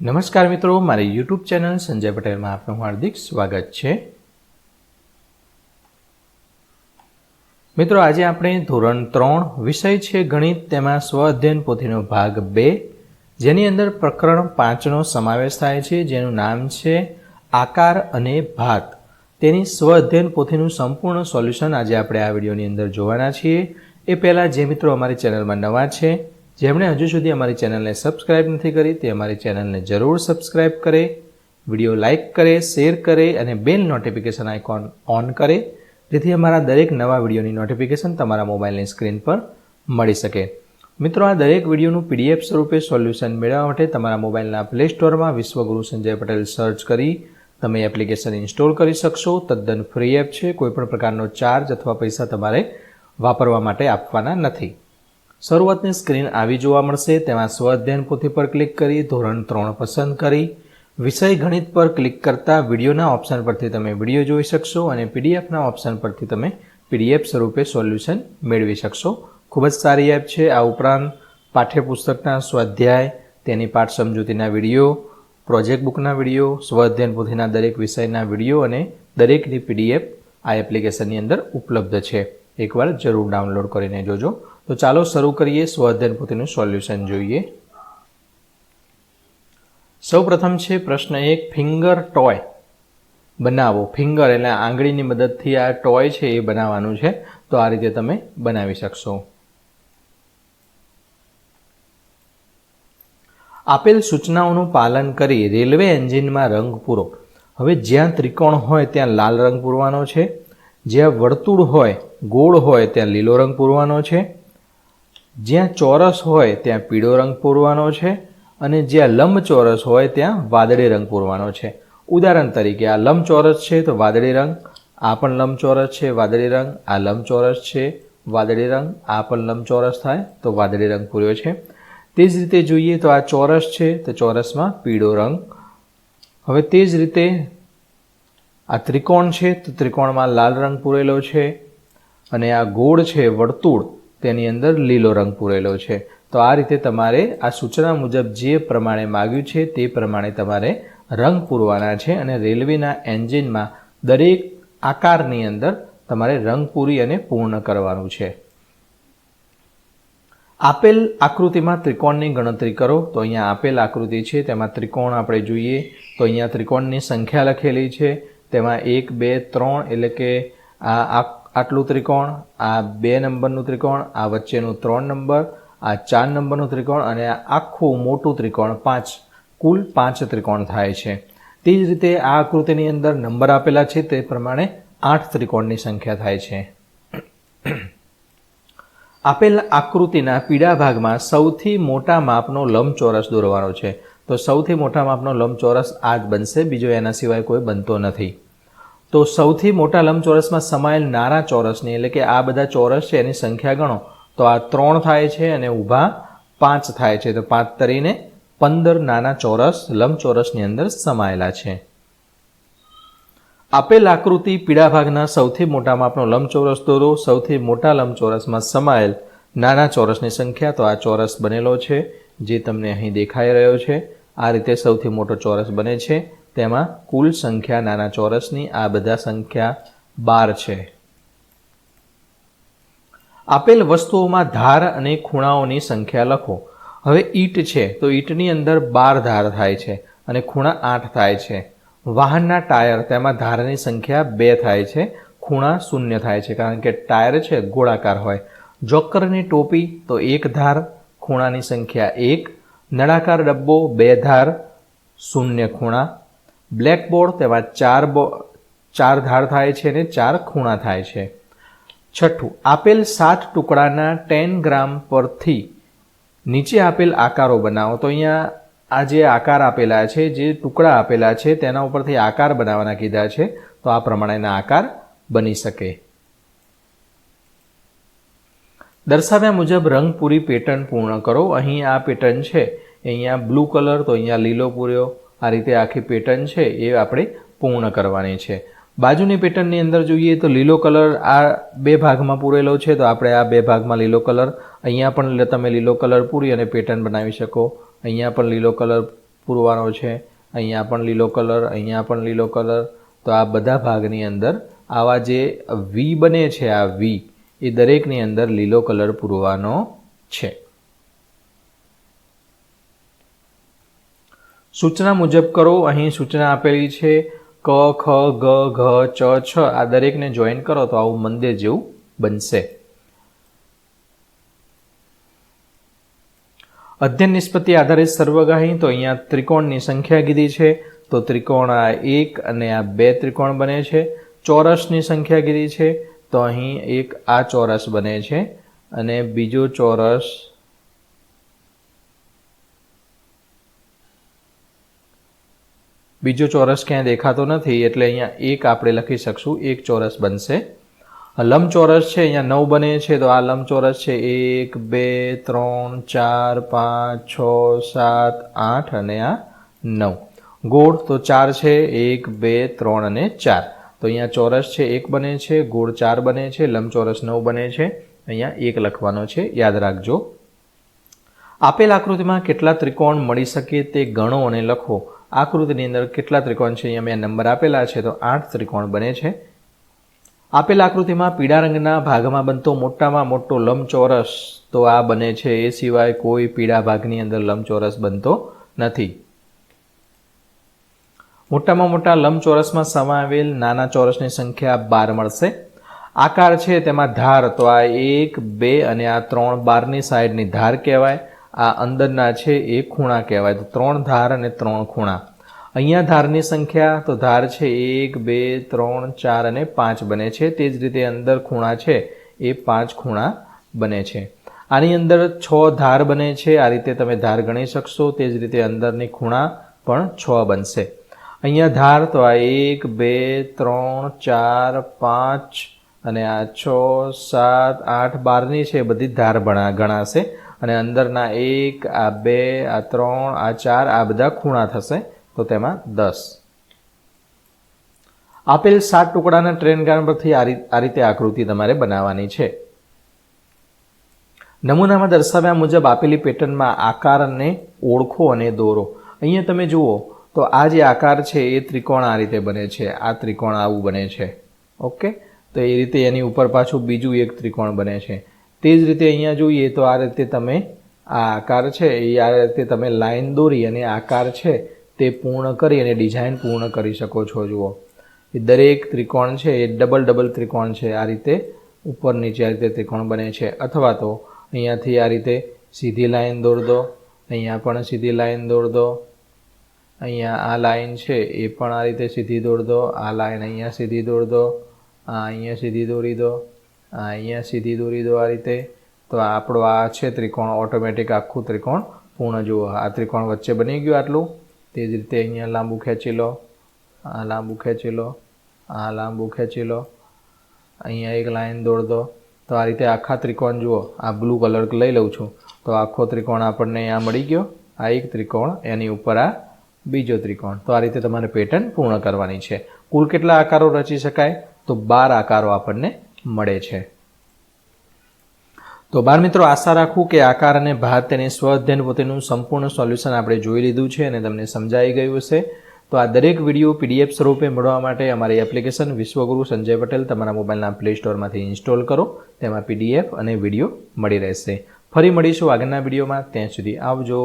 નમસ્કાર મિત્રો, મારી યુટ્યુબ ચેનલ સંજય પટેલમાં આપનું હાર્દિક સ્વાગત છે. મિત્રો, આજે આપણે ધોરણ ત્રણ વિષય છે ગણિત, તેમાં સ્વ અધ્યયન પોથીનો ભાગ બે, જેની અંદર પ્રકરણ પાંચનો સમાવેશ થાય છે, જેનું નામ છે આકાર અને ભાત. તેની સ્વ અધ્યયન પોથીનું સંપૂર્ણ સોલ્યુશન આજે આપણે આ વિડીયોની અંદર જોવાના છીએ. એ પહેલાં જે મિત્રો અમારી ચેનલમાં નવા છે જેમણે હજુ સુધી અમારી ચેનલને સબસ્ક્રાઇબ નથી કરી, તે અમારી ચેનલને જરૂર સબસ્ક્રાઇબ કરે, વીડિયો લાઇક કરે, શેર કરે અને બેલ નોટિફિકેશન આઇકોન ઓન કરે, જેથી અમારા દરેક નવા વિડીયોની નોટિફિકેશન તમારા મોબાઈલની સ્ક્રીન પર મળી શકે. મિત્રો, આ દરેક વિડીયોનું પીડીએફ સ્વરૂપે સોલ્યુશન મેળવવા માટે તમારા મોબાઈલના પ્લે સ્ટોરમાં વિશ્વગુરુ સંજય પટેલ સર્ચ કરી તમે એપ્લિકેશન ઇન્સ્ટોલ કરી શકશો. તદ્દન ફ્રી એપ છે, કોઈપણ પ્રકારનો ચાર્જ અથવા પૈસા તમારે વાપરવા માટે આપવાના નથી. શરૂઆતની સ્ક્રીન આવી જોવા મળશે. તેમાં સ્વ અધ્યયન પોથી પર ક્લિક કરી, ધોરણ ત્રણ પસંદ કરી. વિષય ગણિત પર ક્લિક કરતા વિડીયોના ઓપ્શન પરથી તમે વીડિયો જોઈ શકશો અને પીડીએફના ઓપ્શન પરથી તમે પીડીએફ સ્વરૂપે સોલ્યુશન મેળવી શકશો. ખૂબ જ સારી એપ છે. આ ઉપરાંત પાઠ્યપુસ્તકના સ્વાધ્યાય તેની પાઠ સમજૂતીના વીડિયો, પ્રોજેક્ટ બુકના વીડિયો, સ્વ અધ્યયન પોથીના દરેક વિષયના વીડિયો અને દરેકની પીડીએફ આ એપ્લિકેશનની અંદર ઉપલબ્ધ છે. એકવાર જરૂર ડાઉનલોડ કરીને જોજો. તો ચાલો શરૂ કરીએ સ્વ અધ્યયન પોથીનું સોલ્યુશન જોઈએ. સૌ પ્રથમ છે પ્રશ્ન એક, ફિંગર ટોય બનાવો. ફિંગર એટલે આંગળીની મદદથી આ ટોય છે એ બનાવવાનું છે. તો આ રીતે તમે બનાવી શકશો. આપેલ સૂચનાઓનું પાલન કરી રેલવે એન્જિનમાં રંગ પૂરો. હવે જ્યાં ત્રિકોણ હોય ત્યાં લાલ રંગ પૂરવાનો છે. જ્યાં વર્તુળ હોય, ગોળ હોય, ત્યાં લીલો રંગ પૂરવાનો છે. જ્યાં ચોરસ હોય ત્યાં પીળો રંગ પૂરવાનો છે અને જ્યાં લંબચોરસ હોય ત્યાં વાદળી રંગ પૂરવાનો છે. ઉદાહરણ તરીકે, આ લંબચોરસ છે તો વાદળી રંગ, આ પણ લંબચોરસ છે, વાદળી રંગ, આ લંબચોરસ છે, વાદળી રંગ, આ પણ લંબચોરસ થાય તો વાદળી રંગ પૂર્યો છે. તે જ રીતે જોઈએ તો આ ચોરસ છે તો ચોરસમાં પીળો રંગ. હવે તે જ રીતે આ ત્રિકોણ છે તો ત્રિકોણમાં લાલ રંગ પૂરેલો છે અને આ ગોળ છે વર્તુળ. તેની અંદર લીલો રંગ પૂરેલો છે. તો આ રીતે તમારે આ સૂચના મુજબ જે પ્રમાણે માગ્યું છે તે પ્રમાણે તમારે રંગ પૂરવાના છે અને રેલવેના એન્જિનમાં દરેક આકારની અંદર તમારે રંગ પૂરી અને પૂર્ણ કરવાનું છે. આપેલ આકૃતિમાં ત્રિકોણની ગણતરી કરો. તો અહીંયા આપેલ આકૃતિ છે, તેમાં ત્રિકોણ આપણે જોઈએ. તો અહીંયા ત્રિકોણની સંખ્યા લખેલી છે. તેમાં એક, બે, ત્રણ એટલે કે આ આટલું ત્રિકોણ, આ બે નંબરનું ત્રિકોણ, આ વચ્ચેનું ત્રણ નંબર, આ ચાર નંબરનું ત્રિકોણ અને આખું મોટું ત્રિકોણ પાંચ. કુલ પાંચ ત્રિકોણ થાય છે. તે જ રીતે આ આકૃતિની અંદર નંબર આપેલા છે, તે પ્રમાણે આઠ ત્રિકોણની સંખ્યા થાય છે. આપેલ આકૃતિના પીડા ભાગમાં સૌથી મોટા માપનો લંબચોરસ દોરવાનો છે. તો સૌથી મોટા માપનો લંબચોરસ આ જ બનશે, બીજો એના સિવાય કોઈ બનતો નથી. તો સૌથી મોટા લંબચોરસમાં સમાયેલ નાના ચોરસની, એટલે કે આ બધા ચોરસ છે, એની સંખ્યા ગણો. તો આ ત્રણ થાય છે અને ઊભા પાંચ થાય છે. તો પાંચ તરીને પંદર નાના ચોરસ લંબચોરસની અંદર સમાયેલા છે. આપેલ આકૃતિ પીળા ભાગના સૌથી મોટા માપનો લંબચોરસ દોરો. સૌથી મોટા લંબચોરસમાં સમાયેલ નાના ચોરસની સંખ્યા, તો આ ચોરસ બનેલો છે, જે તમને અહીં દેખાઈ રહ્યો છે. આ રીતે સૌથી મોટો ચોરસ બને છે. તેમાં કુલ સંખ્યા નાના ચોરસની, આ બધા સંખ્યા બાર છે. આપેલ વસ્તુઓમાં ધાર અને ખૂણાઓની સંખ્યા લખો. હવે ઈંટ છે, તો ઈંટની અંદર બાર ધાર થાય છે અને ખૂણા આઠ થાય છે. વાહનના ટાયર, તેમાં ધારની સંખ્યા બે થાય છે, ખૂણા શૂન્ય થાય છે, કારણ કે ટાયર છે, ગોળાકાર હોય. જોકરની ટોપી, તો એક ધાર, ખૂણાની સંખ્યા એક, નળાકાર ડબ્બો, બે ધાર, શૂન્ય ખૂણા બ્લેકબોર્ડ તેમાં ચાર બો, ચાર ધાર થાય છે અને ચાર ખૂણા થાય છે. છઠ્ઠું, આપેલ સાત ટુકડાના ટેન ગ્રામ પરથી નીચે આપેલ આકારો બનાવો. તો અહીંયા આ જે આકાર આપેલા છે, જે ટુકડા આપેલા છે, તેના ઉપરથી આકાર બનાવવાના કીધા છે. તો આ પ્રમાણેના આકાર બની શકે. દર્શાવ્યા મુજબ રંગ પૂરી પેટર્ન પૂર્ણ કરો. અહીં આ પેટર્ન છે. અહીંયા બ્લુ કલર તો અહીંયા લીલો પૂર્યો. આ રીતે આખી પેટર્ન છે એ આપણે પૂર્ણ કરવાની છે. બાજુની પેટર્નની અંદર જોઈએ તો લીલો કલર આ બે ભાગમાં પૂરેલો છે, તો આપણે આ બે ભાગમાં લીલો કલર, અહીંયા પણ તમે લીલો કલર પૂરી અને પેટર્ન બનાવી શકો. અહીંયા પણ લીલો કલર પૂરવાનો છે, અહીંયા પણ લીલો કલર, અહીંયા પણ લીલો કલર. તો આ બધા ભાગની અંદર આવા જે વી બને છે, આ વી એ દરેકની અંદર લીલો કલર પૂરવાનો છે. સૂચના મુજબ કરો. અહીં સૂચના આપેલી છે, ક, ખ, ગ, ઘ, ચ, છ. આ દરેકને જોઈન કરો તો આવું મંદિર જેવું બનશે. અધ્યયન નિષ્પત્તિ આધારિત સર્વગાહી. તો અહીંયા ત્રિકોણની સંખ્યા કીધી છે. તો ત્રિકોણ આ એક અને આ બે ત્રિકોણ બને છે. ચોરસની સંખ્યા કીધી છે. તો અહીં એક આ ચોરસ બને છે. અને બીજો ચોરસ બીજો ચોરસ ક્યાંય દેખાતો નથી, એટલે અહીંયા એક આપણે લખી શકશું, એક ચોરસ બનશે. લંબચોરસ છે, અહીંયા નવ બને છે, તો આ લંબચોરસ છે, એક, બે, ત્રણ, ચાર, પાંચ, છ, સાત, આઠ અને આ નવ. ગોળ તો ચાર છે, એક, બે, ત્રણ અને ચાર. તો અહીંયા ચોરસ છે, એક બને છે, ગોળ ચાર બને છે, લંબચોરસ નવ બને છે. અહીંયા એક લખવાનો છે, યાદ રાખજો. આપેલ આકૃતિમાં કેટલા ત્રિકોણ મળી શકે તે ગણો અને લખો. આકૃતિની અંદર કેટલા ત્રિકોણ છે, અહીંયા મેં નંબર આપેલા છે, તો આઠ ત્રિકોણ બને છે. આપેલ આકૃતિમાં પીળા રંગના ભાગમાં બનતો મોટામાં મોટો લંબચોરસ, તો આ બને છે. એ સિવાય કોઈ પીળા ભાગની અંદર લંબચોરસ બનતો નથી. મોટામાં મોટા લંબચોરસમાં સમાવેલ નાના ચોરસની સંખ્યા બાર મળશે. આકાર છે તેમાં ધાર, તો આ એક, બે અને આ ત્રણ બારની સાઈડની ધાર કહેવાય. આ અંદરના છે એ ખૂણા કહેવાય. તો ત્રણ ધાર અને ત્રણ ખૂણા. અહીંયા ધારની સંખ્યા, તો ધાર છે એક, બે, ત્રણ, ચાર અને પાંચ બને છે. તે જ રીતે અંદર ખૂણા છે એ પાંચ ખૂણા બને છે. આની અંદર છ ધાર બને છે. આ રીતે તમે ધાર ગણી શકશો. તે જ રીતે અંદરની ખૂણા પણ છ બનશે. અહીંયા ધાર, તો આ એક, બે, ત્રણ, ચાર, પાંચ અને આ છ, સાત, આઠ બારની છે બધી ધાર ભણા ગણાશે અને અંદરના એક, આ બે, આ ત્રણ, આ ચાર, આ બધા ખૂણા થશે, તો તેમાં દસ. આપેલ સાત ટુકડાના ટ્રેન ગાર્ડ પરથી આ રીતે આકૃતિ તમારે બનાવવાની છે. નમૂનામાં દર્શાવ્યા મુજબ આપેલી પેટર્નમાં આકારને ઓળખો અને દોરો. અહીંયા તમે જુઓ, તો આ જે આકાર છે, એ ત્રિકોણ આ રીતે બને છે. આ ત્રિકોણ આવું બને છે. ઓકે? તો એ રીતે એની ઉપર પાછું બીજું એક ત્રિકોણ બને છે. તે જ રીતે અહીંયા જોઈએ તો આ રીતે તમે આ આકાર છે, એ આ રીતે તમે લાઈન દોરી અને આકાર છે તે પૂર્ણ કરી અને ડિઝાઇન પૂર્ણ કરી શકો છો, જુઓ. એ દરેક ત્રિકોણ છે, એ ડબલ ડબલ ત્રિકોણ છે, આ રીતે ઉપર નીચે આ રીતે ત્રિકોણ બને છે. અથવા તો અહીંયાથી આ રીતે સીધી લાઈન દોર દો, અહીંયા પણ સીધી લાઈન દોર દો, અહીંયા આ લાઈન છે એ પણ આ રીતે સીધી દોર દો, આ લાઈન અહીંયા સીધી દોર દો, આ અહીંયા સીધી દોરી દો. અહીંયા સીધી દોરી દો આ રીતે. તો આપણો આ છે ત્રિકોણ, ઓટોમેટિક આખું ત્રિકોણ પૂર્ણ. જુઓ, આ ત્રિકોણ વચ્ચે બની ગયું આટલું. તે જ રીતે અહીંયા લાંબુ ખેંચી લો. આ લાંબુ ખેંચી લો. આ લાંબુ ખેંચી લો. અહીંયા એક લાઈન દોડ દો. તો આ રીતે આખા ત્રિકોણ, જુઓ, આ બ્લુ કલર લઈ લઉં છું. તો આખો ત્રિકોણ આપણને અહીંયા મળી ગયો. આ એક ત્રિકોણ, એની ઉપર આ બીજો ત્રિકોણ. તો આ રીતે તમારે પેટર્ન પૂર્ણ કરવાની છે. કુલ કેટલા આકારો રચી શકાય? તો બાર આકારો આપણને મળે છે. તો બાર મિત્રો, આશા રાખું કે આકાર અને ભાત તેની સ્વ અધ્યયન પોતેનું સંપૂર્ણ સોલ્યુશન આપણે જોઈ લીધું છે અને તમને સમજાઈ ગયું હશે. તો આ દરેક વીડિયો પીડીએફ સ્વરૂપે મળવા માટે અમારી એપ્લિકેશન વિશ્વગુરુ સંજય પટેલ તમારા મોબાઈલના પ્લે સ્ટોરમાંથી ઇન્સ્ટોલ કરો. તેમાં પીડીએફ અને વીડિયો મળી રહેશે. ફરી મળીશું આગળના વિડીયોમાં. ત્યાં સુધી આવજો.